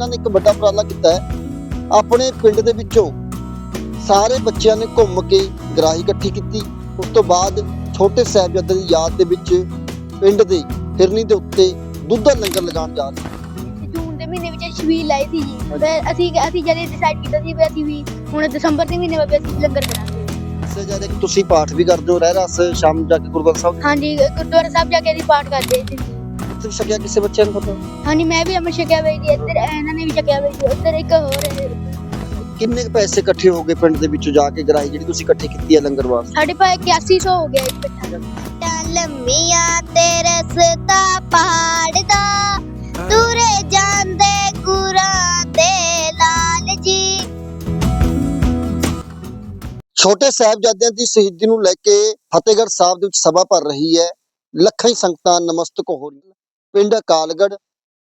ਇਹਨਾਂ ਨੇ ਇੱਕ ਵੱਡਾ ਉਪਰਾਲਾ ਕੀਤਾ ਹੈ। ਆਪਣੇ ਪਿੰਡ ਦੇ ਵਿੱਚੋਂ ਸਾਰੇ ਬੱਚਿਆਂ ਨੇ ਘੁੰਮ ਕੇ ਗਰਾਹੀ ਇਕੱਠੀ ਕੀਤੀ। ਉਸ ਤੋਂ ਬਾਅਦ ਛੋਟੇ ਸਾਹਿਬਜ਼ਾਦੇ ਦੀ ਯਾਦ ਦੇ ਵਿੱਚ ਪਿੰਡ ਦੇ ਫਿਰਨੀ ਦੇ ਉੱਤੇ ਦੁੱਧ ਦਾ ਲੰਗਰ ਲਗਾਉਣ ਜਾ ਰਹੇ ਜੂਨ ਦੇ ਮਹੀਨੇ ਵਿੱਚ ਸ਼ਬੀਲ ਲਾਈ ਸੀ ਜੀ। ਫਿਰ ਅਸੀਂ ਅਸੀਂ ਜਦ ਡਿਸਾਈਡ ਕੀਤਾ ਸੀ ਵੀ ਅਸੀਂ ਵੀ ਹੁਣ ਦਸੰਬਰ ਦੇ ਮਹੀਨੇ ਵਿੱਚ ਅਸੀਂ ਲੰਗਰ ਕਰਾਂਗੇ। ਦੱਸਿਆ ਜਾ ਰਿਹਾ ਕਿ ਤੁਸੀਂ ਪਾਠ ਵੀ ਕਰਦੇ ਹੋ ਰਹਿ ਰਸ ਸ਼ਾਮ ਜਾ ਕੇ ਗੁਰਦੁਆਰਾ ਸਾਹਿਬ? ਹਾਂਜੀ ਗੁਰਦੁਆਰਾ ਸਾਹਿਬ ਜਾ ਕੇ ਅਸੀਂ ਪਾਠ ਕਰਦੇ ਸੀ। ਉੱਥੇ ਛਕਿਆ ਕਿਸੇ ਬੱਚਿਆਂ ਨੂੰ ਪਤਾ ਹਾਂਜੀ ਮੈਂ ਵੀ ਅਮਰ ਛਕਿਆ ਵੇ ਜੀ ਇੱਧਰ ਇਹਨਾਂ ਨੇ ਵੀ ਛਕਿਆ ਵੇ ਜੀ ਉੱਧਰ ਇੱਕ ਹੋਰ ਹੈ। ਕਿੰਨੇ ਕੁ ਪੈਸੇ ਇਕੱਠੇ ਹੋ ਗਏ ਪਿੰਡ ਦੇ ਵਿੱਚੋਂ ਜਾ ਕੇ ਗਰਾਹੀ ਜਿਹੜੀ ਤੁਸੀਂ ਇਕੱਠੀ ਕੀਤੀ ਹੈ ਲੰਗਰ ਵਾਸਤੇ ਸਾਡੇ ਪਾ 8100 ਹੋ ਗਿਆ ਜੀ ਇਕੱਠਾ ਲੰਮੀਆਂ ਤੇ ਰਸਤਾ ਪਹਾੜ ਦਾ ਤੁਰੇ ਜਾਂਦੇ ਗੁਰਾਂ ਦੇ ਲਾਲ ਜੀ ਛੋਟੇ ਸਾਹਿਬਜ਼ਾਦਿਆਂ ਦੀ ਸ਼ਹੀਦੀ ਨੂੰ ਲੈ ਕੇ ਫਤਿਹਗੜ੍ਹ ਸਾਹਿਬ ਦੇ ਵਿੱਚ ਸਭਾ ਭਰ ਰਹੀ ਹੈ ਲੱਖਾਂ ਹੀ ਸੰਗਤਾਂ ਨਮਸਤਕ ਹੋ ਰਹੀਆਂ ਪਿੰਡ ਅਕਾਲਗੜ੍ਹ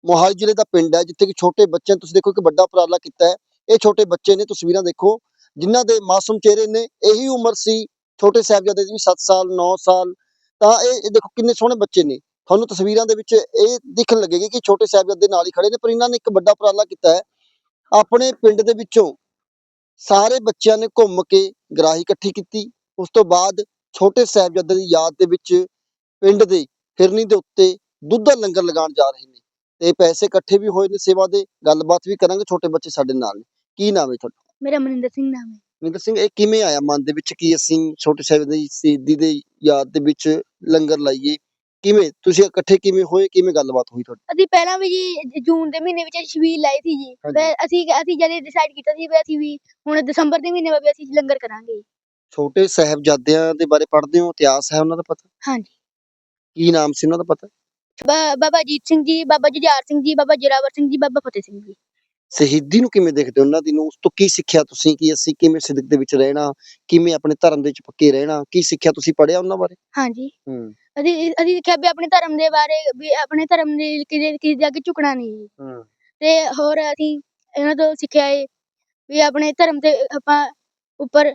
ਮੋਹਾਲੀ ਜ਼ਿਲ੍ਹੇ ਦਾ ਪਿੰਡ ਹੈ, ਜਿੱਥੇ ਕਿ ਛੋਟੇ ਬੱਚਿਆਂ ਨੂੰ ਤੁਸੀਂ ਦੇਖੋ ਇੱਕ ਵੱਡਾ ਉਪਰਾਲਾ ਕੀਤਾ ਹੈ। ਇਹ ਛੋਟੇ ਬੱਚੇ ਨੇ ਤਸਵੀਰਾਂ ਦੇਖੋ, ਜਿਨ੍ਹਾਂ ਦੇ ਮਾਸੂਮ ਚਿਹਰੇ ਨੇ, ਇਹੀ ਉਮਰ ਸੀ ਛੋਟੇ ਸਾਹਿਬਜ਼ਾਦੇ ਦੀ ਵੀ 7 ਸਾਲ 9 ਸਾਲ। ਤਾਂ ਇਹ ਦੇਖੋ ਕਿੰਨੇ ਸੋਹਣੇ ਬੱਚੇ ਨੇ। ਤੁਹਾਨੂੰ ਤਸਵੀਰਾਂ ਦੇ ਵਿੱਚ ਇਹ ਦਿਖਣ ਲੱਗੇਗੀ ਕਿ ਛੋਟੇ ਸਾਹਿਬਜ਼ਾਦੇ ਨਾਲ ਹੀ ਖੜੇ ਨੇ, ਪਰ ਇਹਨਾਂ ਨੇ ਇੱਕ ਵੱਡਾ ਉਪਰਾਲਾ ਕੀਤਾ ਹੈ। ਆਪਣੇ ਪਿੰਡ ਦੇ ਵਿੱਚੋਂ ਸਾਰੇ ਬੱਚਿਆਂ ਨੇ ਘੁੰਮ ਕੇ ਗਰਾਹੀ ਇਕੱਠੀ ਕੀਤੀ। ਉਸ ਤੋਂ ਬਾਅਦ ਛੋਟੇ ਸਾਹਿਬਜ਼ਾਦੇ ਦੀ ਯਾਦ ਦੇ ਵਿੱਚ ਪਿੰਡ ਦੇ ਫਿਰਨੀ ਦੇ ਉੱਤੇ ਦੁੱਧ ਦਾ ਲੰਗਰ ਲਗਾਉਣ ਜਾ ਰਹੇ ਨੇ ਤੇ ਪੈਸੇ ਇਕੱਠੇ ਵੀ ਹੋਏ ਨੇ ਸੇਵਾ ਦੇ ਗੱਲਬਾਤ ਵੀ ਕਰਾਂਗੇ ਛੋਟੇ ਬੱਚੇ ਸਾਡੇ ਨਾਲ। ਨੇ ਕੀ ਨਾਮ ਹੈ ਤੁਹਾਡਾ? ਮੇਰਾ ਮਨਿੰਦਰ ਸਿੰਘ ਨਾਮ ਹੈ। ਮਿੰਦਰ ਸਿੰਘ ਇਹ ਕਿਵੇਂ ਆਇਆ ਮਨ ਦੇ ਵਿੱਚ ਕਿ ਅਸੀਂ ਛੋਟੇ ਸਾਹਿਬਜ਼ਾਦੇ ਦੀ ਸ਼ਹੀਦੀ ਦੇ ਯਾਦ ਦੇ ਵਿੱਚ ਲੰਗਰ ਲਾਈਏ? ਕਿਵੇਂ ਤੁਸੀਂ ਇਕੱਠੇ ਕਿਵੇਂ ਹੋਏ ਕਿਵੇਂ ਗੱਲਬਾਤ ਹੋਈ ਤੁਹਾਡੀ? ਅਸੀਂ ਪਹਿਲਾਂ ਵੀ ਜੀ ਜੂਨ ਦੇ ਮਹੀਨੇ ਵਿੱਚ ਸ਼ਬੀਲ ਲਾਈ ਸੀ ਜੀ। ਹਾਂਜੀ। ਫਿਰ ਅਸੀਂ ਅਸੀਂ ਜਦ ਡਿਸਾਈਡ ਕੀਤਾ ਸੀ ਵੀ ਅਸੀਂ ਵੀ ਹੁਣ ਦਸੰਬਰ ਦੇ ਮਹੀਨੇ ਵਿੱਚ ਅਸੀਂ ਲੰਗਰ ਕਰਾਂਗੇ। ਛੋਟੇ ਸਾਹਿਬਜ਼ਾਦਿਆਂ ਦੇ ਬਾਰੇ ਪੜ੍ਹਦੇ ਹੋ ਇਤਿਹਾਸ ਹੈ ਉਹਨਾਂ ਦਾ ਪਤਾ? ਹਾਂਜੀ। ਕੀ ਨਾਮ ਸੀ ਉਹਨਾਂ ਦਾ ਪਤਾ? ਬਾਬਾ ਅਜੀਤ ਸਿੰਘ ਜੀ ਬਾਬਾ ਜੁਝਾਰ ਸਿੰਘ ਜੀ ਬਾਬਾ ਜੋਰਾਵਰ ਸਿੰਘ ਜੀ ਬਾਬਾ ਫਤਿਹ ਸਿੰਘ ਜੀ। ਸ਼ਹੀਦੀ ਨੂੰ ਕਿਵੇਂ ਦੇਖਦੇ ਹੋ ਉਹਨਾਂ ਦੀ ਨੂੰ? ਉਸ ਤੋਂ ਕੀ ਸਿੱਖਿਆ ਤੁਸੀਂ ਕਿ ਅਸੀਂ ਕਿਵੇਂ ਸਿੱਧਕ ਦੇ ਵਿੱਚ ਰਹਿਣਾ ਕਿਵੇਂ ਆਪਣੇ ਧਰਮ ਦੇ ਵਿੱਚ ਪੱਕੇ ਰਹਿਣਾ ਕੀ ਸਿੱਖਿਆ ਤੁਸੀਂ ਪੜ੍ਹਿਆ ਉਹਨਾਂ ਬਾਰੇ? ਹਾਂਜੀ। ਹੂੰ। ਅਸੀਂ ਅਸੀਂ ਦੇਖਿਆ ਵੀ ਆਪਣੇ ਧਰਮ ਦੇ ਬਾਰੇ ਵੀ ਆਪਣੇ ਧਰਮ ਦੇ ਕਿਸੇ ਕਿਸੇ ਦੇ ਅੱਗੇ ਝੁਕਣਾ ਨਹੀਂ ਜੀ। ਹੂੰ। ਤੇ ਹੋਰ ਅਸੀਂ ਇਹਨਾਂ ਤੋਂ ਸਿੱਖਿਆ ਹੈ ਵੀ ਆਪਣੇ ਧਰਮ ਤੇ ਆਪਾਂ ਉੱਪਰ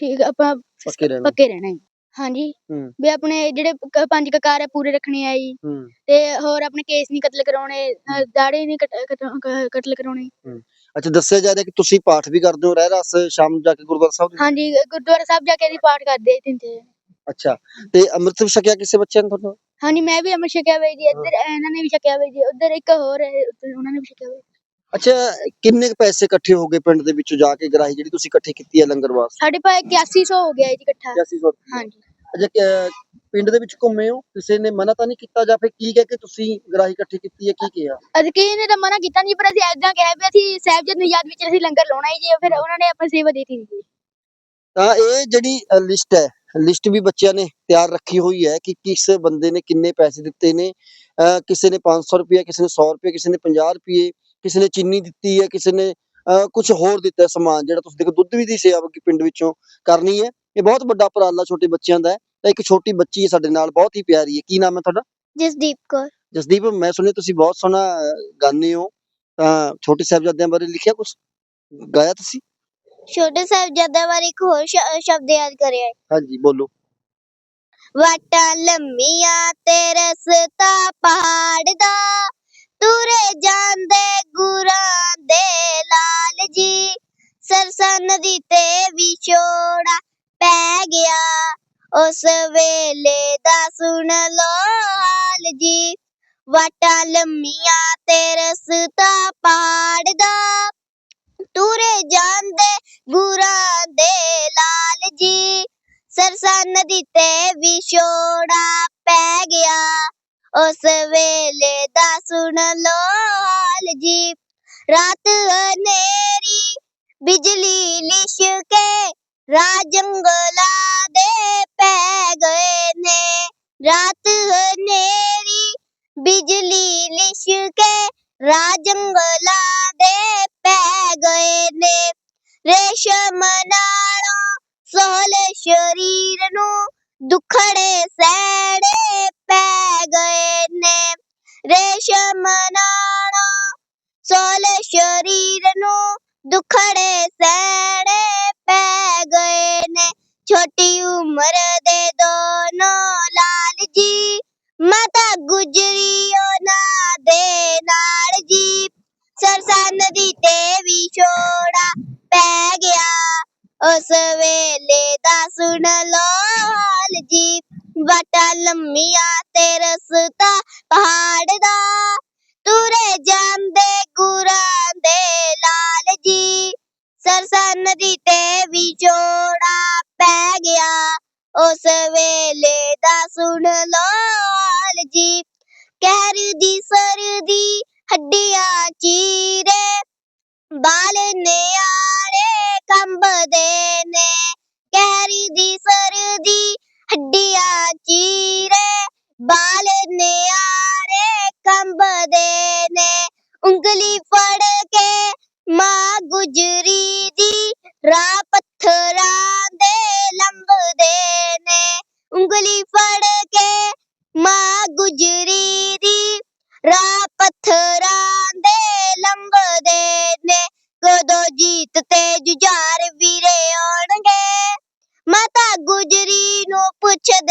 ਠੀਕ ਆਪਾਂ ਪੱਕੇ ਰਹਿਣਾ। ਪੱਕੇ ਰਹਿਣਾ ਹੈ ਹਾਂਜੀ। ਹੂੰ। ਵੀ ਆਪਣੇ ਜਿਹੜੇ ਕ- ਪੰਜ ਕਕਾਰ ਹੈ ਪੂਰੇ ਰੱਖਣੇ ਆ ਜੀ। ਹੂੰ। ਤੇ ਹੋਰ ਆਪਣੇ ਕੇਸ ਨਹੀਂ ਕਤਲ ਕਰਾਉਣੇ ਅ, ਦਾੜੇ ਨਹੀਂ ਕਟ- ਕਟ- ਕ- ਕਤਲ ਕਰਾਉਣੇ। ਅੱਛਾ ਦੱਸਿਆ ਜਾ ਰਿਹਾ ਕਿ ਤੁਸੀਂ ਪਾਠ ਵੀ ਕਰਦੇ ਹੋ ਰਹਿ ਰਸ ਸ਼ਾਮ ਜਾ ਕੇ ਗੁਰਦੁਆਰਾ ਸਾਹਿਬ ਦੇ ਹਾਂਜੀ ਗੁਰਦੁਆਰਾ ਸਾਹਿਬ ਜਾ ਕੇ ਅਸੀਂ ਪਾਠ ਕਰਦੇ ਤਿੰਨ ਤੇ ਅੱਛਾ ਤੇ ਅੰਮ੍ਰਿਤ ਵੀ ਛਕਿਆ ਕਿਸੇ ਬੱਚੇ ਨੇ ਤੁਹਾਨੂੰ ਹਾਂਜੀ ਮੈਂ ਵੀ ਅਮਰ ਛਕਿਆ ਵੇ ਜੀ ਇੱਧਰ ਇਹਨਾਂ ਨੇ ਵੀ ਛਕਿਆ ਵੇ ਜੀ ਉੱਧਰ ਇੱਕ ਹੋਰ ਹੈ ਉੱਧਰ ਉਹਨਾਂ ਨੇ ਵੀ ਛਕਿਆ ਵੇ। ਅੱਛਾ ਕਿੰਨੇ ਕੁ ਪੈਸੇ ਇਕੱਠੇ ਹੋ ਗਏ ਪਿੰਡ ਦੇ ਵਿੱਚੋਂ ਜਾ ਕੇ ਗਰਾਹੀ ਜਿਹੜੀ ਤੁਸੀਂ ਇਕੱਠੀ ਕੀਤੀ ਹੈ ਲੰਗਰ ਵਾਸਤੇ? ਸਾਡੇ ਪਾ 8100 ਹੋ ਗਿਆ ਜੀ ਇਕੱਠਾ। 8100 ਹਾਂਜੀ। ਅੱਛਾ ਕਿ- ਪਿੰਡ ਦੇ ਵਿੱਚ ਘੁੰਮੇ ਹੋ? ਕਿਸੇ ਨੇ ਮਨਾ ਤਾਂ ਨਹੀਂ ਕੀਤਾ ਜਾਂ ਫਿਰ ਕੀ ਕਹਿ ਕੇ ਤੁਸੀਂ ਗਰਾਹੀ ਇਕੱਠੀ ਕੀਤੀ ਹੈ ਕੀ ਕਿਹਾ? ਅਸੀਂ ਕਿਸੇ ਨੇ ਤਾਂ ਮਨਾ ਕੀਤਾ ਨਹੀਂ ਪਰ ਅਸੀਂ ਏਦਾਂ ਕਿਹਾ ਵੀ ਅਸੀਂ ਸਾਹਿਬਜ਼ਾਦ ਦੀ ਯਾਦ ਵਿੱਚ ਅਸੀਂ ਲੰਗਰ ਲਾਉਣਾ ਹੈ ਜੀ ਫਿਰ ਉਹਨਾਂ ਨੇ ਆਪਣੀ ਸੇਵਾ ਦੇ ਦਿੱਤੀ ਜੀ ਤਾਂ ਇਹ ਜਿਹੜੀ ਲਿਸਟ ਹੈ ਲਿਸਟ ਵੀ ਬੱਚਿਆਂ ਨੇ ਤਿਆਰ ਰੱਖੀ ਹੋਈ ਹੈ ਕਿ ਕਿਸ ਬੰਦੇ ਨੇ ਕਿੰਨੇ ਪੈਸੇ ਦਿੱਤੇ ਨੇ। ਅਹ ਕਿਸੇ ਨੇ 500 ਰੁਪਏ ਕਿਸੇ ਨੇ 100 ਰੁਪਏ ਕਿਸੇ ਨੇ 50 ਰੁਪਏ ਕਿਸੇ ਨੇ ਚੀਨੀ ਦਿੱਤੀ ਹੈ ਕਿਸੇ ਨੇ ਕੁਝ ਹੋਰ ਦਿੱਤਾ ਸਮਾਨ ਜਿਹੜਾ ਤੁਸੀਂ ਦੇਖੋ ਦੁੱਧ ਵੀ ਦੀ ਸੇਵਾ ਕਿ ਪਿੰਡ ਵਿੱਚੋਂ ਕਰਨੀ ਹੈ। ਇਹ ਬਹੁਤ ਵੱਡਾ ਉਪਰਾਲਾ ਛੋਟੇ ਬੱਚਿਆਂ ਦਾ ਹੈ। ਤਾਂ ਇੱਕ ਛੋਟੀ ਬੱਚੀ ਹੈ ਸਾਡੇ ਨਾਲ ਬਹੁਤ ਹੀ ਪਿਆਰੀ ਹੈ। ਕੀ ਨਾਮ ਹੈ ਤੁਹਾਡਾ? ਜਸਦੀਪ ਕੌਰ। ਜਸਦੀਪ ਮੈਂ ਸੁਣਿਆ ਤੁਸੀਂ ਬਹੁਤ ਸੋਹਣਾ ਗਾਉਂਦੇ ਹੋ। ਤਾਂ ਛੋਟੇ ਸਾਹਿਬਜ਼ਾਦਿਆਂ ਬਾਰੇ ਲਿਖਿਆ ਕੁਝ ਗਾਇਆ ਤੁਸੀਂ? ਛੋਟੇ ਸਾਹਿਬਜ਼ਾਦਿਆਂ ਬਾਰੇ ਇੱਕ ਹੋਰ ਸ਼ਬਦ ਯਾਦ ਕਰਿਆ। ਹਾਂਜੀ ਬੋਲੋ। ਵਾਟਾਂ ਲੰਮੀਆਂ ਉਸ ਵੇਲੇ ਦਾ ਸੁਣ ਲੋ ਹਾਲ ਜੀ ਵਾਟਾਂ ਲੰਮੀਆਂ ਤੇ ਰਸਤਾ ਪਹਾੜ ਦਾ ਤੁਰੇ ਜਾਂਦੇ ਗੁਰਾਂ ਦੇ ਲਾਲ ਜੀ ਸਰਸਾ ਨਦੀ ਤੇ ਵਿਛੋੜਾ ਪੈ ਗਿਆ ਉਸ ਵੇਲੇ ਦਾ ਸੁਣ ਲੋ ਹਾਲ ਜੀ ਰਾਤ ਹਨੇਰੀ ਬਿਜਲੀ ਲਿਸ਼ਕੇ ਰਾਹ ਨੇ ਰਾਤ ਹਨੇਰੀ, ਬਿਜਲੀ ਲਿਸ਼ਕੇ ਰਾਹ ਜੰਗਲਾਂ ਦੇ ਪੈ ਗਏ ਨੇ। ਰੇਸ਼ਮ ਨਾਲੋਂ ਸ਼ਰੀਰ ਨੂੰ ਦੁਖੜੇ ਸੈੜੇ ਪੈ ਗਏ ਨੇ। ਰੇਸ਼ਮ ਨਾਲੋਂ ਸੋਹਲ ਸ਼ਰੀਰ ਨੂੰ ਦੁਖੜੇ ਸੈੜੇ ਪੈ ਗਏ ਨੇ। ਛੋਟੀ ਉਮਰ ਦੇ ਦੋਨੋਂ ਮਾਤਾ ਗੁਜਰੀ ਓ ਨਾ ਦੇ ਨਾਲ ਜੀ ਸਰਸਾ ਨਦੀ ਤੇ ਵਿਛੋੜਾ ਪੈ ਗਿਆ। ਉਸ ਵੇਲੇ ਦਾ ਸੁਣ ਲੋ ਹਾਲ ਜੀ ਵਟਾ ਲੰਮੀਆਂ ਤੇ ਰਸਤਾ ਪਹਾੜ ਦਾ। ਤੁਰੇ ਜਾਂਦੇ ਗੁਰਾਂ ਦੇ ਲਾਲ ਜੀ। ਸਰਸਾ ਨਦੀ ਤੇ ਵਿਛੋੜਾ ਪੈ ਗਿਆ। ਉਸ ਵੇਲੇ ਦਾ ਸੁਣ ਲੋ ਹਾਲ ਜੀ। ਕਹਿਰ ਦੀ ਸਰਦੀ ਹੱਡੀਆਂ ਚੀਰੇ। ਬਾਲ ਨਿਆਣੇ ਕੰਬਦੇ ਨੇ। ਕਹਿਰੀ ਦੀ ਸਰਦੀ ਹੱਡੀਆਂ ਚੀਰੇ। ਬਾਲ ਨਿਆਣੇ ਕੰਬਦੇ ਨੇ। ਉਂਗਲੀ ਫੜ ਕੇ ਮਾਂ ਗੁਜਰੀ ਦੀ ਰਾਹ ਪੱਥਰਾ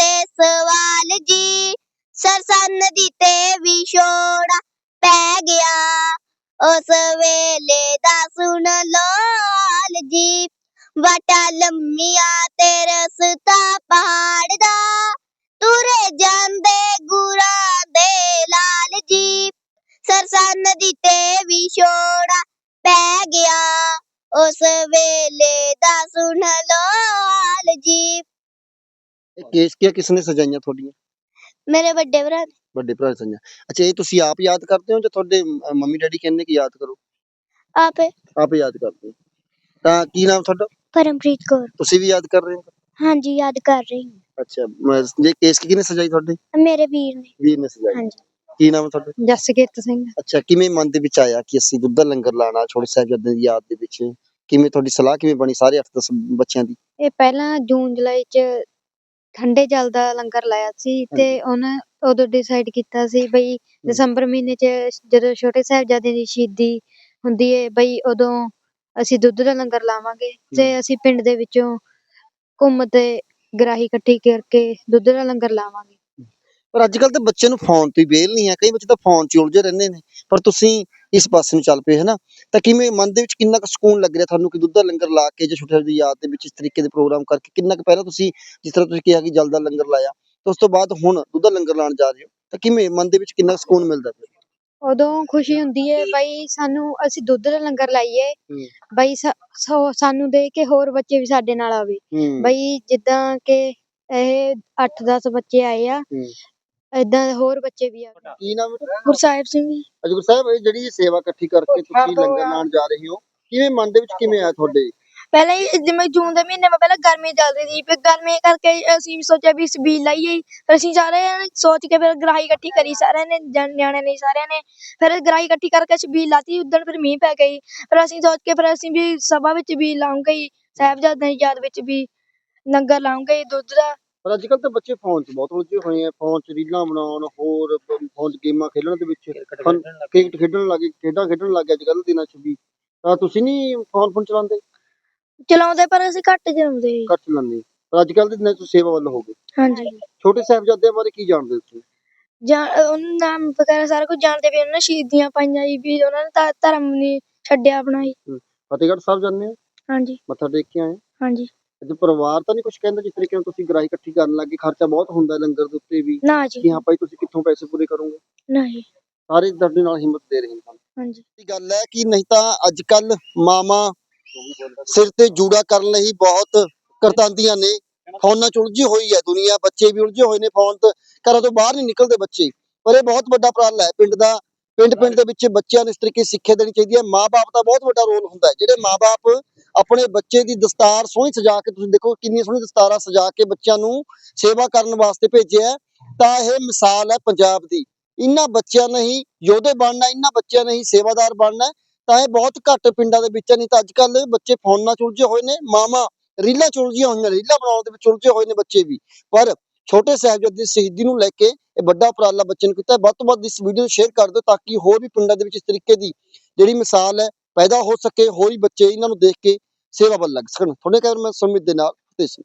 ਪੁੱਛਦੇ ਸਵਾਲ ਜੀ। ਸਰਸਾ ਨਦੀ ਤੇ ਵਿਛੋੜਾ ਪੈ ਗਿਆ। ਉਸ ਵੇਲੇ ਦਾ ਸੁਣ ਲਾਲ ਹਾਲ ਜੀ। ਵਾਟਾਂ ਲੰਮੀਆਂ ਤੇ ਰਸਤਾ ਪਹਾੜ ਦਾ। ਤੁਰੇ ਜਾਂਦੇ ਗੁਰਾਂ ਦੇ ਲਾਲ ਜੀ। ਸਰਸਨ ਨਦੀ ਤੇ ਵਿਛੋੜਾ ਪੈ ਗਿਆ। ਉਸ ਵੇਲੇ ਦਾ ਸੁਣ ਲੋ ਹਾਲ ਜੀ। ਇਹ ਕੇਸ ਕਿਆ ਕਿਸ ਨੇ ਸਜਾਈਆਂ ਤੁਹਾਡੀਆਂ? ਮੇਰੇ ਵੱਡੇ ਭਰਾ ਨੇ। ਵੱਡੇ ਭਰਾ ਨੇ ਸਜਾਈਆਂ। ਅੱਛਾ ਇਹ ਤੁਸੀਂ ਆਪ ਯਾਦ ਕਰਦੇ ਹੋ ਜਾਂ ਤੁਹਾਡੇ ਅਹ, ਮੰਮੀ ਡੈਡੀ ਕਹਿੰਦੇ ਕਿ ਯਾਦ ਕਰੋ? ਆਪੇ। ਆਪ ਯਾਦ ਕਰਦੇ ਹੋ। ਤਾਂ ਕੀ ਨਾਮ ਤੁਹਾਡਾ? ਪਰਮਪ੍ਰੀਤ ਕੌਰ। ਤੁਸੀਂ ਵੀ ਯਾਦ ਕਰ ਰਹੇ ਹੋ? ਹਾਂਜੀ ਯਾਦ ਕਰ ਰਹੀ ਅੱਛਾ ਮ- ਜੇ ਕੇਸ ਕਿਹਨੇ ਸਜਾਈ ਤੁਹਾਡੇ? ਹਾਂ ਮੇਰੇ ਵੀਰ ਨੇ। ਵੀਰ ਨੇ ਸਜਾਈ। ਹਾਂਜੀ। ਕੀ ਨਾਮ ਹੈ ਤੁਹਾਡਾ? ਜਸਕੀਰਤ ਸਿੰਘ। ਅੱਛਾ ਕਿਵੇਂ ਮਨ ਦੇ ਵਿੱਚ ਆਇਆ ਕਿ ਅਸੀਂ ਦੁੱਧ ਦਾ ਲੰਗਰ ਲਾਣਾ ਛੋਟੇ ਸਾਹਿਬਜ਼ਾਦਿਆਂ ਦੀ ਯਾਦ ਦੇ ਵਿੱਚ? ਕਿਵੇਂ ਤੁਹਾਡੀ ਸਲਾਹ ਕਿਵੇਂ ਬਣੀ ਸਾਰੇ 8-10 ਬੱਚਿਆਂ ਦੀ? ਇਹ ਪਹਿਲਾਂ ਜੂਨ ਜੁਲਾਈ ਚ ਠੰਡੇ ਜਲ ਦਾ ਲੰਗਰ ਲਾਇਆ ਸੀ ਤੇ ਉਹਨਾਂ ਉਦੋਂ ਡਿਸਾਈਡ ਕੀਤਾ ਸੀ ਬਈ ਦਸੰਬਰ ਮਹੀਨੇ ਚ ਜਦੋਂ ਛੋਟੇ ਸਾਹਿਬਜ਼ਾਦੇ ਦੀ ਸ਼ਹੀਦੀ ਹੁੰਦੀ ਹੈ ਬਈ ਉਦੋਂ ਅਸੀਂ ਦੁੱਧ ਦਾ ਲੰਗਰ ਲਾਵਾਂਗੇ ਤੇ ਅਸੀਂ ਪਿੰਡ ਦੇ ਵਿੱਚੋਂ ਘੁੰਮ ਤੇ ਗਰਾਹੀ ਇਕੱਠੀ ਕਰਕੇ ਦੁੱਧ ਦਾ ਲੰਗਰ ਲਾਵਾਂਗੇ। ਪਰ ਅੱਜ ਕੱਲ ਤਾਂ ਬੱਚੇ ਨੂੰ ਫੋਨ ਤੋਂ ਵੇਲ ਨਹੀਂ ਹੈ ਕਈ ਬੱਚੇ ਤਾਂ ਫੋਨ 'ਚ ਉਲਝੇ ਰਹਿੰਦੇ ਨੇ। ਪਰ ਤੁਸੀਂ ਇਸ ਪਾਸੇ ਨੂੰ ਚੱਲ ਪਏ ਹੈ ਨਾ ਤਾਂ ਕਿਵੇਂ ਮਨ ਦੇ ਵਿੱਚ ਕਿੰਨਾ ਕੁ ਸਕੂਨ ਲੱਗ ਰਿਹਾ ਤੁਹਾਨੂੰ ਕਿ ਦੁੱਧ ਦਾ ਲੰਗਰ ਲਾ ਕੇ ਜਾਂ ਛੋਟੇ ਸਾਹਿਬ ਦੀ ਯਾਦ ਦੇ ਵਿੱਚ ਇਸ ਤਰੀਕੇ ਦੇ ਪ੍ਰੋਗਰਾਮ ਕਰਕੇ ਕਿੰਨਾ ਕੁ ਪਹਿਲਾਂ ਤੁਸੀਂ ਜਿਸ ਤਰ੍ਹਾਂ ਤੁਸੀਂ ਕਿਹਾ ਕਿ ਜਲ ਦਾ ਲੰਗਰ ਲਾਇਆ ਤੇ ਉਸ ਤੋਂ ਬਾਅਦ ਹੁਣ ਦੁੱਧ ਦਾ ਲੰਗਰ ਲਾਉਣ ਜਾ ਰਹੇ ਹੋ ਤਾਂ ਕਿਵੇਂ ਮਨ ਦੇ ਵਿੱਚ ਕਿੰਨਾ ਕੁ ਸਕੂਨ ਮਿਲਦਾ ਫਿਰ ਉਦੋਂ ਖੁਸ਼ੀ ਹੁੰਦੀ ਹੈ ਬਈ ਸਾਨੂੰ ਅਸੀਂ ਦੁੱਧ ਦਾ ਲੰਗਰ ਲਾਈਏ। ਹੂੰ। ਬਈ ਸਾ- ਸੋ- ਸਾਨੂੰ ਦੇਖ ਕੇ ਹੋਰ ਬੱਚੇ ਵੀ ਸਾਡੇ ਨਾਲ ਆਵੇ। ਹੂੰ। ਬਈ ਜਿੱਦਾਂ ਕਿ ਇਹ 8-10 ਬੱਚੇ ਆਏ ਆ। ਹੂੰ। ਏਦਾਂ ਹੋਰ ਬੱਚੇ ਵੀ ਆ ਕੀ ਨਾਮ ਹੈ? ਗੁਰਸਾਹਿਬ ਸਿੰਘ ਜੀ। ਅਜਗੁਰ ਸਾਹਿਬ ਇਹ ਜਿਹੜੀ ਇਹ ਸੇਵਾ ਇਕੱਠੀ ਕਰਕੇ ਤੁਸੀਂ ਲੰਗਰ ਲਾਉਣ ਜਾ ਰਹੇ ਹੋ ਕਿਵੇਂ ਮਨ ਦੇ ਵਿੱਚ ਕਿਵੇਂ ਆਇਆ ਤੁਹਾਡੇ? ਪਹਿਲਾਂ ਹੀ ਜਿਵੇਂ ਜੂਨ ਦੇ ਮਹੀਨੇ ਮੈਂ ਪਹਿਲਾਂ ਗਰਮੀ ਚੱਲਦੀ ਸੀ ਫਿਰ ਗਰਮੀ ਕਰਕੇ ਅਸੀਂ ਵੀ ਸੋਚਿਆ ਵੀ ਸਬੀਲ ਲਾਈਏ। ਫਿਰ ਅਸੀਂ ਸਾਰੇ ਜਣੇ ਸੋਚ ਕੇ ਫਿਰ ਗਰਾਹੀ ਇਕੱਠੀ ਕਰੀ ਸਾਰਿਆਂ ਨੇ ਜਣ- ਨਿਆਣਿਆਂ ਨੇ ਸਾਰਿਆਂ ਨੇ। ਫਿਰ ਗਰਾਹੀ ਇਕੱਠੀ ਕਰਕੇ ਸਬੀਲ ਲਾਤੀ ਉਦੋਂ ਫਿਰ ਮੀਂਹ ਪੈ ਗਈ ਫਿਰ ਅਸੀਂ ਸੋਚ ਕੇ ਫਿਰ ਅਸੀਂ ਵੀ ਸਭਾ ਵਿੱਚ ਵੀ ਲਾਉਂਗੇ ਹੀ ਸਾਹਿਬਜ਼ਾਦਿਆਂ ਦੀ ਯਾਦ ਵਿੱਚ ਵੀ ਲੰਗਰ ਲਾਉਂਗੇ ਦੁੱਧ ਦਾ। ਪਰ ਅੱਜ ਕੱਲ ਤਾਂ ਬੱਚੇ ਫੋਨ 'ਚ ਬਹੁਤ ਉਲਝੇ ਹੋਏ ਆ। ਫੋਨ 'ਚ ਰੀਲਾਂ ਬਣਾਉਣ ਹੋਰ ਫੋਨ 'ਚ ਗੇਮਾਂ ਖੇਡਣ ਦੇ ਵਿੱਚ ਕ੍ਰਿਕਟ ਖੇਡਣ ਲੱਗੇ ਖੇਡਾਂ ਖੇਡਣ ਲੱਗੇ ਅੱਜ ਕੱਲ ਦਿਨਾਂ 'ਚ ਵੀ। ਤਾਂ ਤੁਸੀਂ ਨਹੀਂ ਫੋਨ ਫੋਨ ਚਲਾਉਂਦੇ? ਚਲਾਉਂਦੇ ਪਰ ਅਸੀਂ ਘੱਟ ਚਲਾਉਂਦੇ। ਜੀ। ਘੱਟ ਚਲਾਉਂਦੇ। ਪਰ ਅੱਜ ਕੱਲ ਦੇ ਦਿਨਾਂ 'ਚ ਸੇਵਾ ਵੱਲ ਹੋ ਗਏ। ਹਾਂਜੀ। ਛੋਟੇ ਸਾਹਿਬਜ਼ਾਦਿਆਂ ਬਾਰੇ ਕੀ ਜਾਣਦੇ ਹੋ ਤੁਸੀਂ? ਜਾਂ ਉਹਨਾਂ ਦਾ ਨਾਮ ਵਗੈਰਾ ਸਾਰਾ ਕੁਝ ਜਾਣਦੇ ਵੀ ਉਹਨਾਂ ਨੇ ਸ਼ਹੀਦੀਆਂ ਪਾਈਆਂ ਜੀ ਵੀ ਉਹਨਾਂ ਨੇ ਤਾਂ ਧਰਮ ਨਹੀਂ ਛੱਡਿਆ ਆਪਣਾ ਜੀ ਫਤਿਹਗੜ੍ਹ ਸਾਹਿਬ ਜਾਂਦੇ ਹੋ? ਹਾਂਜੀ। ਮੱਥਾ ਟੇਕ ਕੇ ਆਏ ਹਾਂਜੀ। ਤੇ ਪਰਿਵਾਰ ਤਾਂ ਨਹੀਂ ਕੁਝ ਕਹਿੰਦਾ ਜਿਸ ਤਰੀਕੇ ਨਾਲ ਤੁਸੀਂ ਗਰਾਈ ਇਕੱਠੀ ਕਰਨ ਲੱਗੇ ਖਰਚਾ ਬਹੁਤ ਹੁੰਦਾ ਲੰਗਰ ਦੇ ਉੱਤੇ ਵੀ। ਨਾ ਜੀ। ਕਿ ਹਾਂ ਭਾਈ ਤੁਸੀਂ ਕਿੱਥੋਂ ਪੈਸੇ ਪੂਰੇ ਕਰੋਗੇ? ਨਾ ਜੀ। ਸਾਰੇ ਤੁਹਾਡੇ ਨਾਲ ਹਿੰਮਤ ਦੇ ਰਹੇ ਨੇ ਤੁਹਾਨੂੰ ਹਾਂਜੀ। ਦੀ ਗੱਲ ਹੈ ਕਿ ਨਹੀਂ ਤਾਂ ਅੱਜ ਕੱਲ ਮਾਮਾ ਸਿਰ ਤੇ ਜੂੜਾ ਕਰਨ ਲਈ ਬਹੁਤ ਕਰਤਾਂਦੀਆਂ ਨੇ। ਫੋਨਾਂ ਚ ਉਲਝੀ ਹੋਈ ਹੈ ਦੁਨੀਆ ਬੱਚੇ ਵੀ ਉਲਝੇ ਹੋਏ ਨੇ ਫੋਨ ਤੇ। ਘਰਾਂ ਤੋਂ ਬਾਹਰ ਨਹੀਂ ਨਿਕਲਦੇ ਬੱਚੇ। ਪਰ ਇਹ ਬਹੁਤ ਵੱਡਾ ਉਪਰਾਲਾ ਹੈ। ਪਿੰਡ ਦਾ ਪਿੰਡ ਪਿੰਡ ਦੇ ਵਿੱਚ ਬੱਚਿਆਂ ਨੂੰ ਇਸ ਤਰੀਕੇ ਸਿੱਖਿਆ ਦੇਣੀ ਚਾਹੀਦੀ ਹੈ। ਮਾਪੇ ਦਾ ਬਹੁਤ ਵੱਡਾ ਰੋਲ ਹੁੰਦਾ ਹੈ। ਜਿਹੜੇ ਮਾਪੇ ਆਪਣੇ ਬੱਚੇ ਦੀ ਦਸਤਾਰ ਸੋਹਣੀ ਸਜਾ ਕੇ, ਤੁਸੀਂ ਦੇਖੋ ਕਿੰਨੀ ਸੋਹਣੀ ਦਸਤਾਰਾਂ ਸਜਾ ਕੇ ਬੱਚਿਆਂ ਨੂੰ ਸੇਵਾ ਕਰਨ ਵਾਸਤੇ ਭੇਜਿਆ ਤਾਂ ਇਹ ਮਿਸਾਲ ਹੈ ਪੰਜਾਬ ਦੀ। ਇਹਨਾਂ ਬੱਚਿਆਂ ਨੇ ਹੀ ਯੋਧੇ ਬਣਨਾ ਇਹਨਾਂ ਬੱਚਿਆਂ ਨੇ ਹੀ ਸੇਵਾਦਾਰ ਬਣਨਾ ਤਾਂ ਇਹ ਬਹੁਤ ਘੱਟ ਪਿੰਡਾਂ ਦੇ ਵਿੱਚ ਨਹੀਂ ਤਾਂ ਅੱਜ ਕੱਲ ਬੱਚੇ ਫੋਨ ਨਾਲ ਉਲਝੇ ਹੋਏ ਨੇ ਮਾਮਾ ਰੀਲਾਂ ਚੁਲਝੀਆਂ ਹੋਈਆਂ ਰੀਲਾਂ ਬਣਾਉਣ ਦੇ ਵਿੱਚ ਉਲਝੇ ਹੋਏ ਨੇ ਬੱਚੇ ਵੀ। ਪਰ ਛੋਟੇ ਸਾਹਿਬਜ਼ਾਦੇ ਸ਼ਹੀਦੀ ਨੂੰ ਲੈ ਕੇ ਇਹ ਵੱਡਾ ਉਪਰਾਲਾ ਬੱਚੇ ਨੂੰ ਕੀਤਾ ਵੱਧ ਤੋਂ ਵੱਧ ਇਸ ਵੀਡੀਓ ਨੂੰ ਸ਼ੇਅਰ ਕਰ ਦਿਓ ਤਾਂ ਕਿ ਹੋਰ ਵੀ ਪਿੰਡਾਂ ਦੇ ਵਿੱਚ ਇਸ ਤਰੀਕੇ ਦੀ ਜਿਹੜੀ ਮਿਸਾਲ ਹੈ ਪੈਦਾ ਹੋ ਸਕੇ, ਹੋਰ ਹੀ ਬੱਚੇ ਇਹਨਾਂ ਨੂੰ ਦੇਖ ਕੇ ਸੇਵਾ ਵੱਲ ਲੱਗ ਸਕਣ। ਤੁਹਾਡੇ ਕਹਿਣ ਮੈਂ ਸੁਮਿਤ ਦੇ ਨਾਲ ਫਤਿਹ ਸਿੰਘ